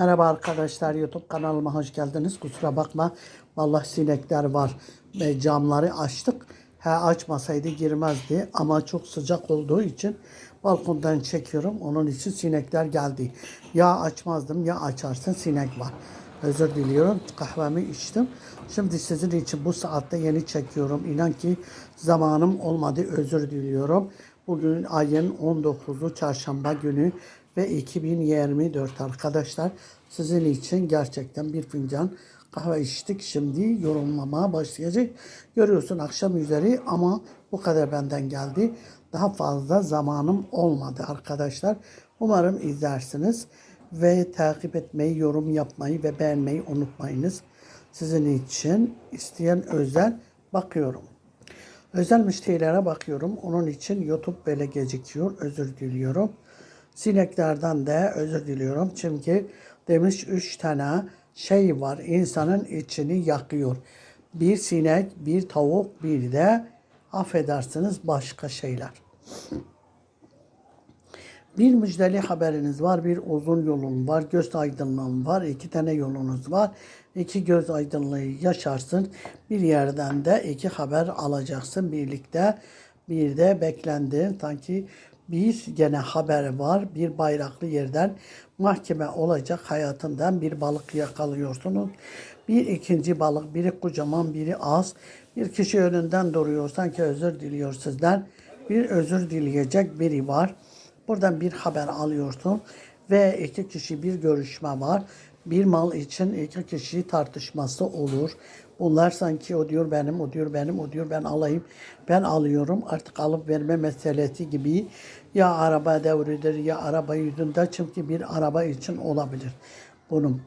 Merhaba arkadaşlar YouTube kanalıma hoş geldiniz. Kusura bakma vallahi sinekler var. Ve camları açtık. He açmasaydı girmezdi ama çok sıcak olduğu için balkondan çekiyorum. Onun için sinekler geldi. Ya açmazdım ya açarsın sinek var. Özür diliyorum. Kahvemi içtim. Şimdi sizin için bu saatte yeni çekiyorum. İnan ki zamanım olmadı. Özür diliyorum. Bugün ayın 19'u çarşamba günü ve 2024 arkadaşlar. Sizin için gerçekten bir fincan kahve içtik. Şimdi yorumlamaya başlayacak. Görüyorsun akşam üzeri ama bu kadar benden geldi. Daha fazla zamanım olmadı arkadaşlar. Umarım izlersiniz ve takip etmeyi, yorum yapmayı ve beğenmeyi unutmayınız. Sizin için isteyen özel bakıyorum. Özel müşterilere bakıyorum. Onun için YouTube böyle gecikiyor. Özür diliyorum. Sineklerden de özür diliyorum. Çünkü demiş üç tane şey var. insanın içini yakıyor. Bir sinek, bir tavuk, bir de affedersiniz başka şeyler. Bir müjdeli haberiniz var, bir uzun yolun var, göz aydınlığın var, iki tane yolunuz var. İki göz aydınlığı yaşarsın. Bir yerden de iki haber alacaksın birlikte. Bir de beklendin sanki bir gene haber var. Bir bayraklı yerden mahkeme olacak hayatından bir balık yakalıyorsunuz. Bir ikinci balık, biri kocaman, biri az. Bir kişi önünden duruyor sanki özür diliyor sizden. Bir özür dileyecek biri var. Buradan bir haber alıyorsun ve iki kişi bir görüşme var. Bir mal için iki kişi tartışması olur. Bunlar sanki o diyor benim, o diyor benim, o diyor ben alayım. Ben alıyorum. Artık alıp verme meselesi gibi. Ya araba devridir ya araba yüzünde. Çünkü bir araba için olabilir. Bunun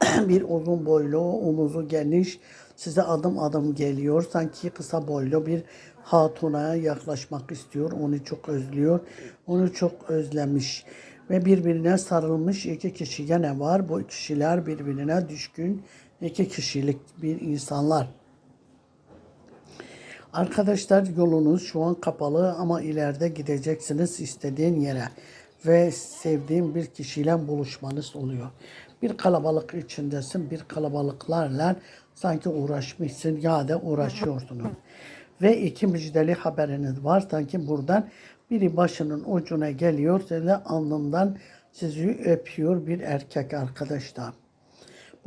bir uzun boylu, omuzu geniş, size adım adım geliyor. Sanki kısa boylu bir hatuna yaklaşmak istiyor. Onu çok özlüyor. Onu çok özlemiş. Ve birbirine sarılmış iki kişi gene var. Bu kişiler birbirine düşkün iki kişilik bir insanlar. Arkadaşlar yolunuz şu an kapalı ama ileride gideceksiniz istediğin yere ve sevdiğin bir kişiyle buluşmanız oluyor. Bir kalabalık içindesin, bir kalabalıklarla sanki uğraşmışsın ya da uğraşıyorsunuz. Ve iki müjdeli haberiniz var. Sanki buradan biri başının ucuna geliyor, size alnından sizi öpüyor bir erkek arkadaşlar.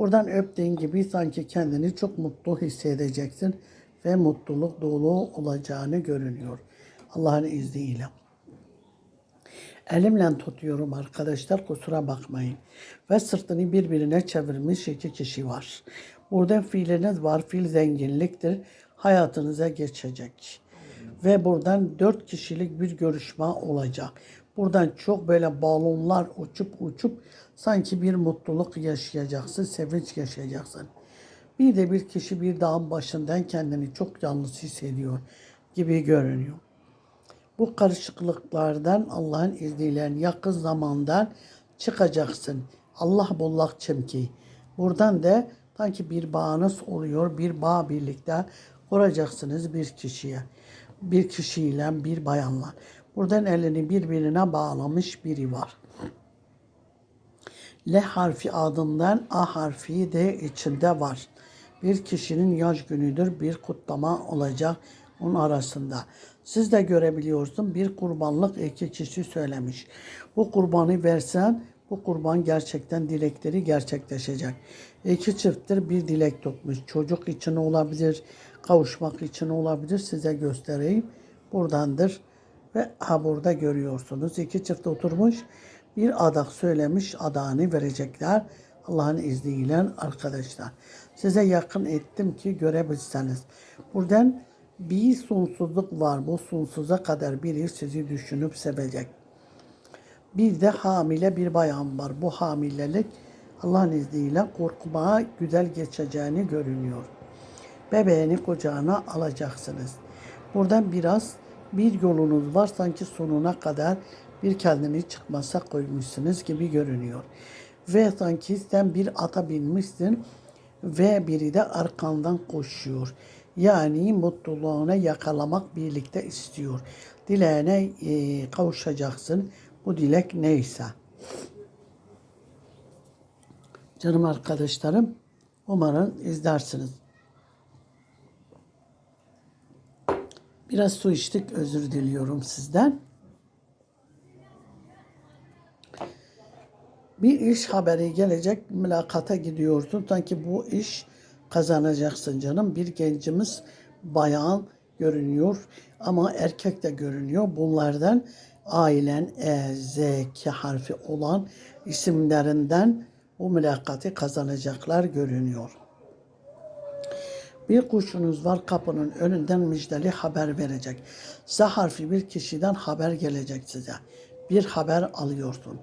Buradan öptüğün gibi sanki kendini çok mutlu hissedeceksin ve mutluluk dolu olacağını görünüyor. Allah'ın izniyle. Elimle tutuyorum arkadaşlar kusura bakmayın. Ve sırtını birbirine çevirmiş iki kişi var. Burada fiiliniz var. Fiil zenginliktir. Hayatınıza geçecek. Ve buradan dört kişilik bir görüşme olacak. Buradan çok böyle balonlar uçup uçup sanki bir mutluluk yaşayacaksın, sevinç yaşayacaksın. Bir de bir kişi bir dağın başından kendini çok yalnız hissediyor gibi görünüyor. Bu karışıklıklardan Allah'ın izniyle yakın zamandan çıkacaksın. Allah bullak çünkü. Buradan da sanki bir bağınız oluyor. Bir bağ birlikte kuracaksınız bir kişiye. Bir kişiyle bir bayanla. Buradan elini birbirine bağlamış biri var. L harfi adından A harfi de içinde var. Bir kişinin yaş günüdür bir kutlama olacak onun arasında. Siz de görebiliyorsun bir kurbanlık iki kişi söylemiş. Bu kurbanı versen bu kurban gerçekten dilekleri gerçekleşecek. İki çifttir bir dilek tutmuş. Çocuk için olabilir, kavuşmak için olabilir. Size göstereyim. Buradandır. Ve ha burada görüyorsunuz. iki çift oturmuş. Bir adak söylemiş. Adağını verecekler. Allah'ın izniyle arkadaşlar. Size yakın ettim ki görebilseniz. Buradan bir sonsuzluk var. Bu sonsuza kadar biri sizi düşünüp sevecek. Bir de hamile bir bayan var. Bu hamilelik Allah'ın izniyle korkmaya güzel geçeceğini görünüyor. Bebeğini kucağına alacaksınız. Buradan biraz bir yolunuz var sanki sonuna kadar bir kendini çıkmasa koymuşsunuz gibi görünüyor. Ve sanki sen bir ata binmişsin ve biri de arkandan koşuyor. Yani mutluluğuna yakalamak birlikte istiyor. Dileğine e, kavuşacaksın. Bu dilek neyse. Canım arkadaşlarım, umarım izlersiniz. Biraz su içtik, özür diliyorum sizden. Bir iş haberi gelecek, mülakata gidiyorsun. Sanki bu iş kazanacaksın canım. Bir gencimiz bayan görünüyor ama erkek de görünüyor. Bunlardan ailen E, Z, K harfi olan isimlerinden bu mülakatı kazanacaklar görünüyor. Bir kuşunuz var kapının önünden müjdeli haber verecek. Z harfi bir kişiden haber gelecek size. Bir haber alıyorsun.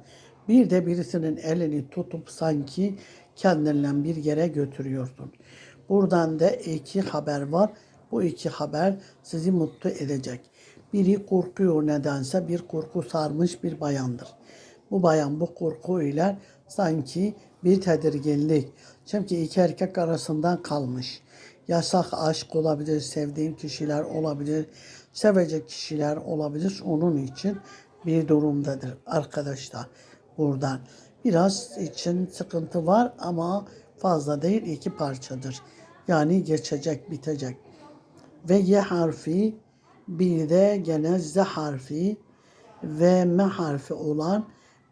Bir de birisinin elini tutup sanki kendinden bir yere götürüyorsun. Buradan da iki haber var. Bu iki haber sizi mutlu edecek. Biri korkuyor nedense bir korku sarmış bir bayandır. Bu bayan bu korkuyla sanki bir tedirginlik. Çünkü iki erkek arasından kalmış. Yasak aşk olabilir, sevdiğim kişiler olabilir, sevecek kişiler olabilir. Onun için bir durumdadır arkadaşlar buradan. Biraz için sıkıntı var ama fazla değil iki parçadır. Yani geçecek, bitecek. Ve Y harfi bir de gene Z harfi ve M harfi olan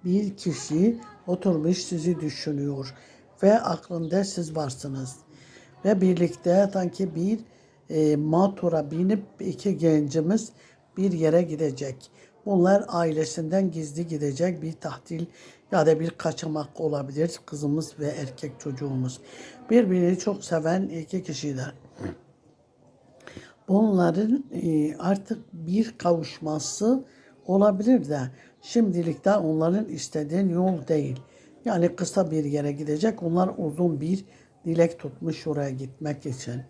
bir kişi oturmuş sizi düşünüyor ve aklında siz varsınız. Ve birlikte sanki bir e, motora binip iki gencimiz bir yere gidecek. Bunlar ailesinden gizli gidecek bir tahtil ya da bir kaçamak olabilir kızımız ve erkek çocuğumuz. Birbirini çok seven iki kişiler. Bunların e, artık bir kavuşması olabilir de şimdilik de onların istediğin yol değil. Yani kısa bir yere gidecek. Onlar uzun bir dilek tutmuş oraya gitmek için.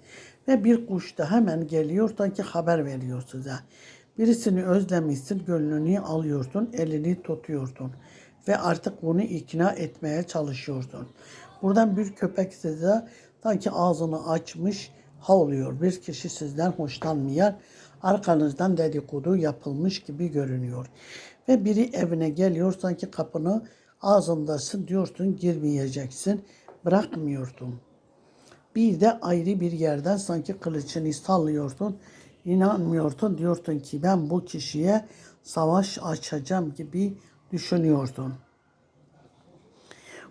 Ve bir kuş da hemen geliyor sanki haber veriyor size. Birisini özlemişsin, gönlünü alıyorsun, elini tutuyorsun. Ve artık bunu ikna etmeye çalışıyorsun. Buradan bir köpek size sanki ağzını açmış havlıyor. Bir kişi sizden hoşlanmıyor. Arkanızdan dedikodu yapılmış gibi görünüyor. Ve biri evine geliyor sanki kapını ağzındasın diyorsun girmeyeceksin. Bırakmıyorsun. Bir de ayrı bir yerden sanki kılıcını sallıyorsun. İnanmıyorsun diyorsun ki ben bu kişiye savaş açacağım gibi düşünüyorsun.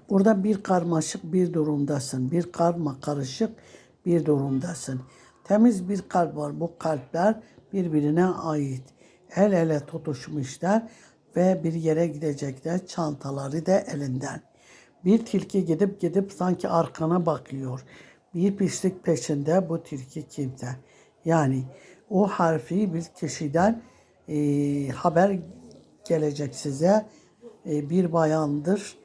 Burada bir karmaşık bir durumdasın. Bir karma karışık bir durumdasın. Temiz bir kalp var. Bu kalpler birbirine ait. El ele tutuşmuşlar ve bir yere gidecekler. Çantaları da elinden. Bir tilki gidip gidip sanki arkana bakıyor. Bir pislik peşinde bu tilki kimse. Yani o harfi bir kişiden e, haber gelecek size. E, bir bayandır.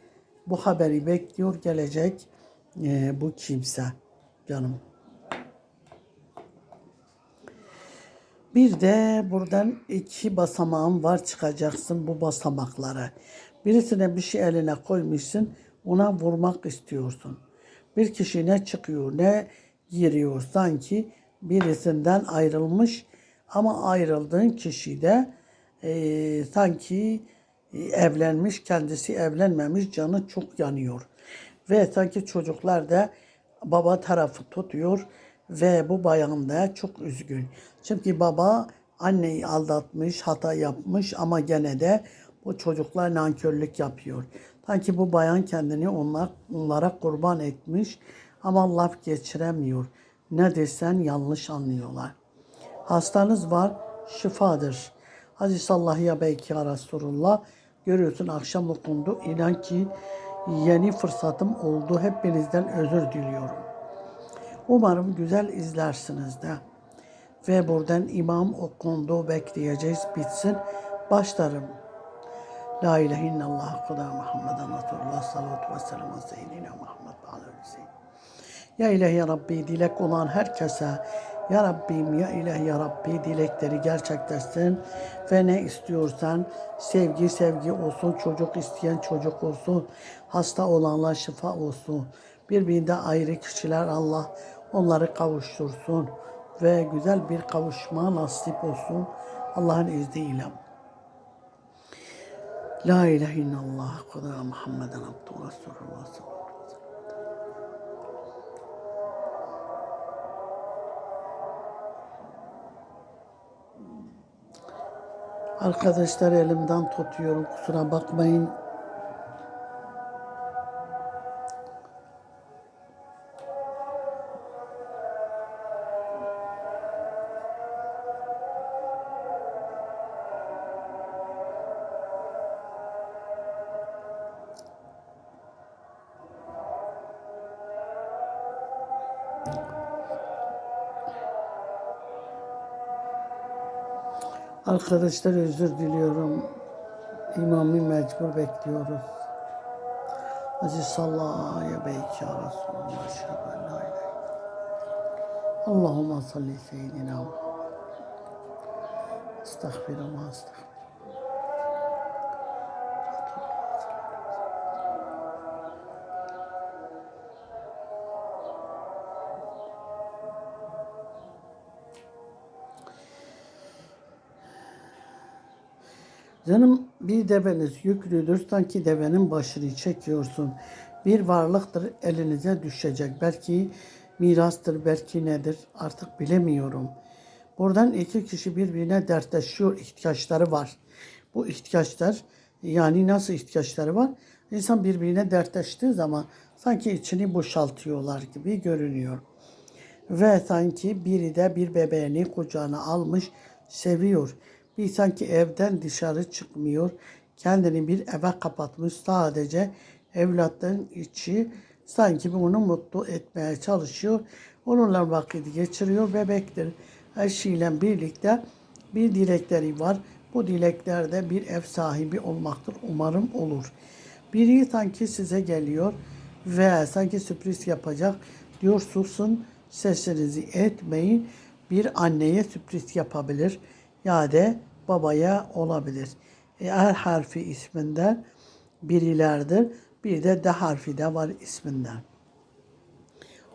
Bu haberi bekliyor gelecek e, bu kimse canım. Bir de buradan iki basamağın var çıkacaksın bu basamaklara. Birisine bir şey eline koymuşsun ona vurmak istiyorsun. Bir kişi ne çıkıyor ne giriyor sanki birisinden ayrılmış ama ayrıldığın kişi de e, sanki e, evlenmiş kendisi evlenmemiş canı çok yanıyor. Ve sanki çocuklar da baba tarafı tutuyor ve bu bayan da çok üzgün. Çünkü baba anneyi aldatmış, hata yapmış ama gene de bu çocuklar nankörlük yapıyor. Sanki bu bayan kendini onlar, onlara kurban etmiş ama laf geçiremiyor. Ne desen yanlış anlıyorlar. Hastanız var, şifadır. Aziz Allah ya belki ya Resulullah. Görüyorsun akşam okundu. İnan ki yeni fırsatım oldu. Hepinizden özür diliyorum. Umarım güzel izlersiniz de. Ve buradan imam okundu bekleyeceğiz bitsin. Başlarım. La ilahe illallah kuda Muhammeden Resulullah sallallahu ve sellem seyyidina Muhammed ve aleyhi. Ya ilahi ya Rabbi dilek olan herkese ya Rabbim ya ilahi ya Rabbi dilekleri gerçekleşsin ve ne istiyorsan sevgi sevgi olsun, çocuk isteyen çocuk olsun, hasta olanlar şifa olsun. Birbirinde ayrı kişiler Allah onları kavuştursun ve güzel bir kavuşma nasip olsun Allah'ın izniyle. La ilahe illallah kuda Muhammeden abdü Resulullah Arkadaşlar elimden tutuyorum kusura bakmayın. Arkadaşlar özür diliyorum. İmamı mecbur bekliyoruz. Aziz sallallahu beyki ya Resulullah. Allahümme salli seyyidina. Estağfirullah, estağfirullah. Canım bir deveniz yüklüdür sanki devenin başını çekiyorsun. Bir varlıktır elinize düşecek. Belki mirastır, belki nedir artık bilemiyorum. Buradan iki kişi birbirine dertleşiyor, ihtiyaçları var. Bu ihtiyaçlar yani nasıl ihtiyaçları var? İnsan birbirine dertleştiği zaman sanki içini boşaltıyorlar gibi görünüyor. Ve sanki biri de bir bebeğini kucağına almış, seviyor. Bir sanki evden dışarı çıkmıyor, kendini bir eve kapatmış sadece evlatların içi sanki onu mutlu etmeye çalışıyor. Onunla vakit geçiriyor, bebektir. Eşiyle birlikte bir dilekleri var. Bu dileklerde bir ev sahibi olmaktır. Umarım olur. Biri sanki size geliyor ve sanki sürpriz yapacak. Diyor susun sesinizi etmeyin. Bir anneye sürpriz yapabilir ya da babaya olabilir. E, er harfi isminden birilerdir. Bir de de harfi de var isminden.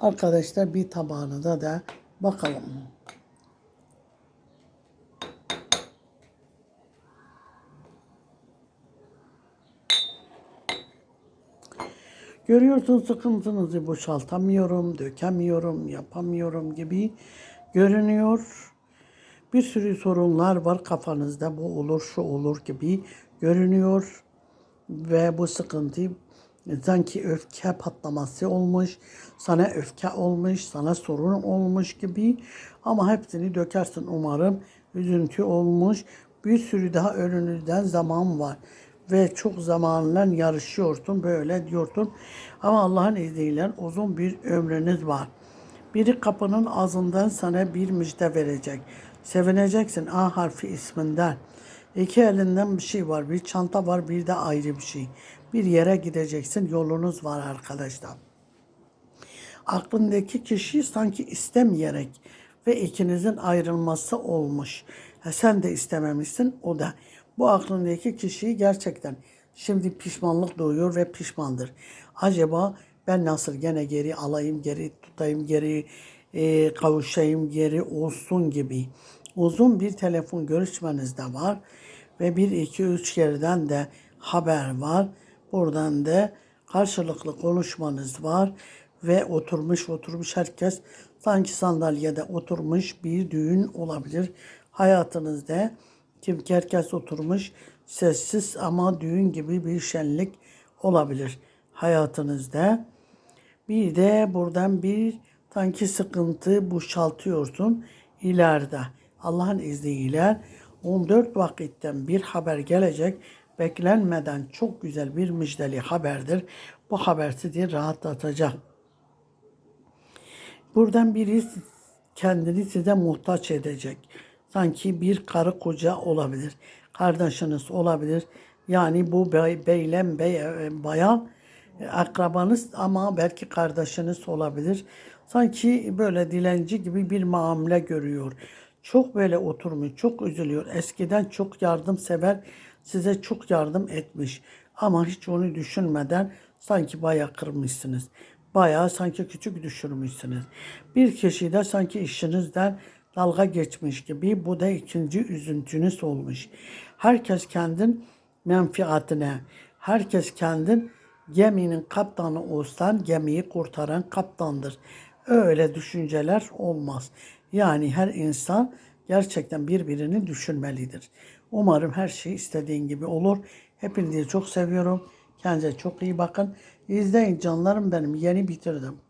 Arkadaşlar bir tabağına da bakalım. Görüyorsun sıkıntınızı boşaltamıyorum, dökemiyorum, yapamıyorum gibi görünüyor. Bir sürü sorunlar var kafanızda. Bu olur, şu olur gibi görünüyor. Ve bu sıkıntı sanki öfke patlaması olmuş, sana öfke olmuş, sana sorun olmuş gibi. Ama hepsini dökersin umarım. Üzüntü olmuş. Bir sürü daha önünüzden zaman var. Ve çok zamanla yarışıyorsun, böyle diyorsun. Ama Allah'ın izniyle uzun bir ömrünüz var. Biri kapının ağzından sana bir müjde verecek. Sevineceksin A harfi isminden. İki elinden bir şey var. Bir çanta var, bir de ayrı bir şey. Bir yere gideceksin. Yolunuz var arkadaşlar. Aklındaki kişi sanki istemeyerek ve ikinizin ayrılması olmuş. Ha, sen de istememişsin, o da. Bu aklındaki kişiyi gerçekten şimdi pişmanlık duyuyor ve pişmandır. Acaba ben nasıl gene geri alayım, geri tutayım, geri e, kavuşayım, geri olsun gibi. Uzun bir telefon görüşmeniz de var ve bir iki üç yerden de haber var. Buradan da karşılıklı konuşmanız var ve oturmuş oturmuş herkes sanki sandalyede oturmuş bir düğün olabilir. Hayatınızda kim herkes oturmuş sessiz ama düğün gibi bir şenlik olabilir hayatınızda. Bir de buradan bir sanki sıkıntı boşaltıyorsun ileride. Allah'ın izniyle 14 vakitten bir haber gelecek. Beklenmeden çok güzel bir müjdeli haberdir. Bu haber sizi rahatlatacak. Buradan biri kendini size muhtaç edecek. Sanki bir karı koca olabilir. Kardeşiniz olabilir. Yani bu bey, beylem bey, bayan e, akrabanız ama belki kardeşiniz olabilir. Sanki böyle dilenci gibi bir muamele görüyor. Çok böyle oturmuş, çok üzülüyor. Eskiden çok yardımsever, size çok yardım etmiş. Ama hiç onu düşünmeden sanki bayağı kırmışsınız. Bayağı sanki küçük düşürmüşsünüz. Bir kişi de sanki işinizden dalga geçmiş gibi bu da ikinci üzüntünüz olmuş. Herkes kendin menfiatine, herkes kendin geminin kaptanı olsan gemiyi kurtaran kaptandır. Öyle düşünceler olmaz. Yani her insan gerçekten birbirini düşünmelidir. Umarım her şey istediğin gibi olur. Hepinizi çok seviyorum. Kendinize çok iyi bakın. İzleyin canlarım benim. Yeni bitirdim.